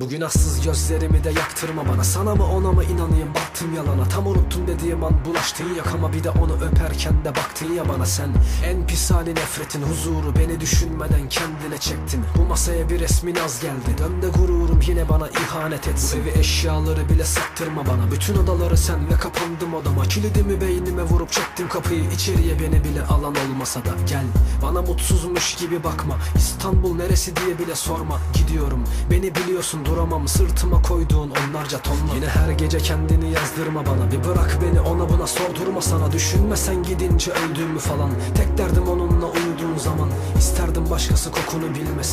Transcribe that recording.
Bu günahsız gözlerimi de yaktırma bana. Sana mı ona mı inanayım? Baktım yalana. Tam unuttum dediğim an bulaştığın yakama. Bir de onu öperken de baktın ya bana sen. En pis hali nefretin huzuru Beni düşünmeden kendine çektin. Bu masaya bir resmin az geldi. Dön de gururum yine bana ihanet etsin. Bu evi eşyaları bile sattırma bana. Bütün odaları sen ve kapandım odama. Kilidimi beynime vurup çektim kapıyı. İçeriye beni bile alan olmasa da Gel. Bana mutsuzmuş gibi bakma. İstanbul neresi diye bile sorma. Gidiyorum. Beni biliyorsun duramam. Sırtıma koyduğun onlarca tonla. Yine her gece kendini yazdırma bana. Bir bırak beni ona buna sordurma sana. Düşünme sen gidince öldüğümü falan. Tek derdim onunla uyuduğun zaman. İsterdim başkası kokunu bilmesin